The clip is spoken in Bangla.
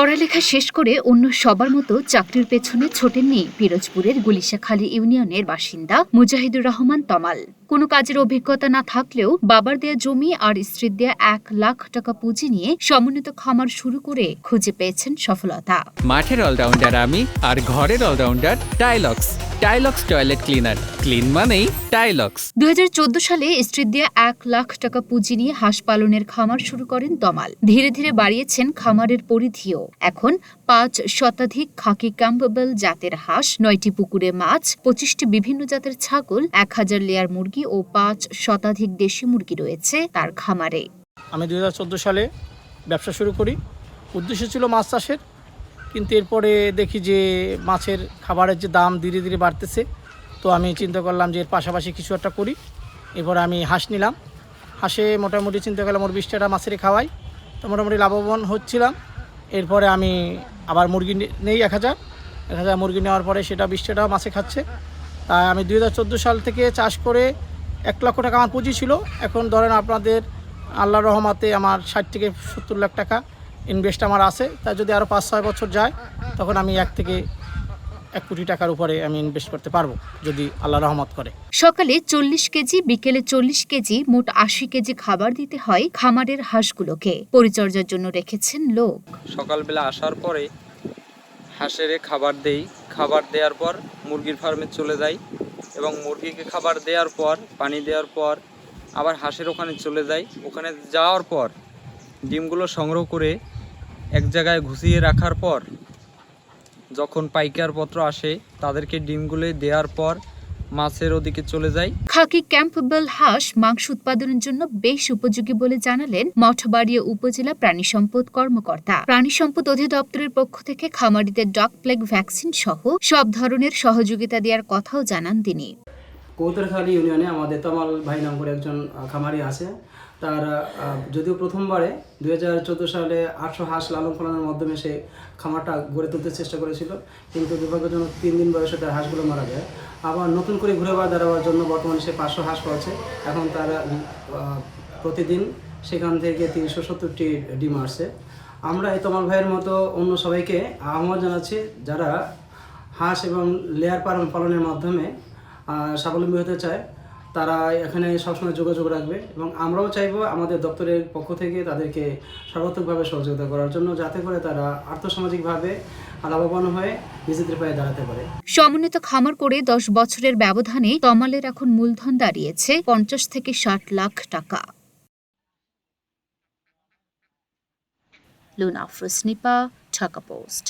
পড়ালেখা শেষ করে অন্য সবার মতো চাকরির পেছনে ছোটেননি পিরোজপুরের গুলিশাখালী ইউনিয়নের বাসিন্দা মুজাহিদুর রহমান তমাল। কোনো কাজের অভিজ্ঞতা না থাকলেও বাবার দেয়া জমি আর স্ত্রীর দেয়া এক লাখ টাকা পুঁজি নিয়ে সমন্বিত খামার শুরু করে খুঁজে পেয়েছেন সফলতা। মাঠের অলরাউন্ডার আমি আর ঘরের allrounder Tylox. Tylox toilet cleaner. Clean মানেই টাইলক্স। দুই সালে স্ত্রীর দেয়া এক লাখ টাকা পুঁজি নিয়ে হাঁস পালনের খামার শুরু করেন তমাল ধীরে ধীরে বাড়িয়েছেন খামারের পরিধিও। এখন পাঁচ শতাধিক খাকি ক্যাম্পবেল জাতের হাঁস নয়টি পুকুরে মাছ পঁচিশটি বিভিন্ন জাতের ছাগল এক হাজার লেয়ার মুরগি ও পাঁচ শতাধিক দেশি মুরগি রয়েছে তার খামারে। আমি দুই হাজার চোদ্দ সালে ব্যবসা শুরু করি। উদ্দেশ্য ছিল মাছ চাষের। কিন্তু এরপরে দেখি যে মাছের খাবারের যে দাম ধীরে ধীরে বাড়তেছে। তো আমি চিন্তা করলাম যে এর পাশাপাশি কিছু একটা করি। এরপরে আমি হাঁস নিলাম। হাঁসে মোটামুটি চিন্তা করলাম ওর বিশটাটা মাছের খাওয়াই। তো মোটামুটি লাভবান হচ্ছিলাম। এরপরে আমি আবার মুরগি নেই এক হাজার। এক হাজার মুরগি নেওয়ার পরে সেটা বিশটাটা মাছে খাচ্ছে। আমি দুই হাজার চোদ্দ সাল থেকে চাষ করে এক লক্ষ টাকা আমার পুঁজি ছিল। এখন ধরেন আপনাদের আল্লাহ রহমাতে আমার ষাট থেকে সত্তর লাখ টাকা ইনভেস্ট আমার আছে। তা যদি আরও পাঁচ ছয় বছর যায় তখন আমি এক থেকে এক কোটি টাকার উপরে আমি ইনভেস্ট করতে পারব যদি আল্লাহ রহমত করে। সকালে চল্লিশ কেজি বিকেলে চল্লিশ কেজি মোট আশি কেজি খাবার দিতে হয় খামারের হাঁসগুলোকে। পরিচর্যার জন্য রেখেছেন লোক। সকালবেলা আসার পরে হাঁসের খাবার দেই। খাবার দেওয়ার পর মুরগির ফার্মে চলে যাই এবং মুরগিকে খাবার দেওয়ার পর, পানি দেওয়ার পর, আবার হাঁসের ওখানে চলে যাই। ওখানে যাওয়ার পর, ডিমগুলো সংগ্রহ করে এক জায়গায় ঘুষিয়ে রাখার পর, যখন পাইকার পত্র আসে, তাদেরকে ডিমগুলো দেওয়ার পর মাছের ওদিকে চলে যাই। খাকি ক্যাম্পবেল হাঁস মাংস উৎপাদনের জন্য বেশ উপযোগী বলে জানালেন মঠবাড়িয়া উপজেলা প্রাণী সম্পদ কর্মকর্তা। প্রাণী সম্পদ অধিদপ্তরের পক্ষ থেকে খামারিদের ডক প্লেগ ভ্যাকসিন সহ সব ধরনের সহযোগিতা দেওয়ার কথাও জানান তিনি। কৌতরখালী ইউনিয়নে আমাদের তমাল ভাই নাম করে একজন খামারি আছে। তার যদিও প্রথমবারে দুই হাজার চোদ্দ সালে আটশো হাঁস লালন পালনের মাধ্যমে সে খামারটা গড়ে তুলতে চেষ্টা করেছিল, কিন্তু দুর্ভাগ্যজনক তিন দিন বয়সে তার হাঁসগুলো মারা যায়। আবার নতুন করে ঘুরে বার দাঁড়াবার জন্য বর্তমানে সে পাঁচশো হাঁস পাচ্ছে এখন তার প্রতিদিন সেখান থেকে তিনশো সত্তরটি ডিম আসছে। আমরা এই তমাল ভাইয়ের মতো অন্য সবাইকে আহ্বান জানাচ্ছি, যারা হাঁস এবং লেয়ার পালন, পালনের মাধ্যমে স্বাবলম্বী হতে চায়, তারা এখানে সবসময় যোগাযোগ রাখবে এবং আমরাও চাইব আমাদের দপ্তরের পক্ষ থেকে তাদেরকে সর্বাত্মকভাবে সহযোগিতা করার জন্য যাতে করে তারা আর্থসামাজিকভাবে লাভবান হয়ে নিজেদের পায়ে দাঁড়াতে পারে। সমন্বিত খামার করে দশ বছরের ব্যবধানে তমালের এখন মূলধন দাঁড়িয়েছে পঞ্চাশ থেকে ষাট লাখ টাকা। লুনা আফরোজ, নিপা, ঢাকা পোস্ট।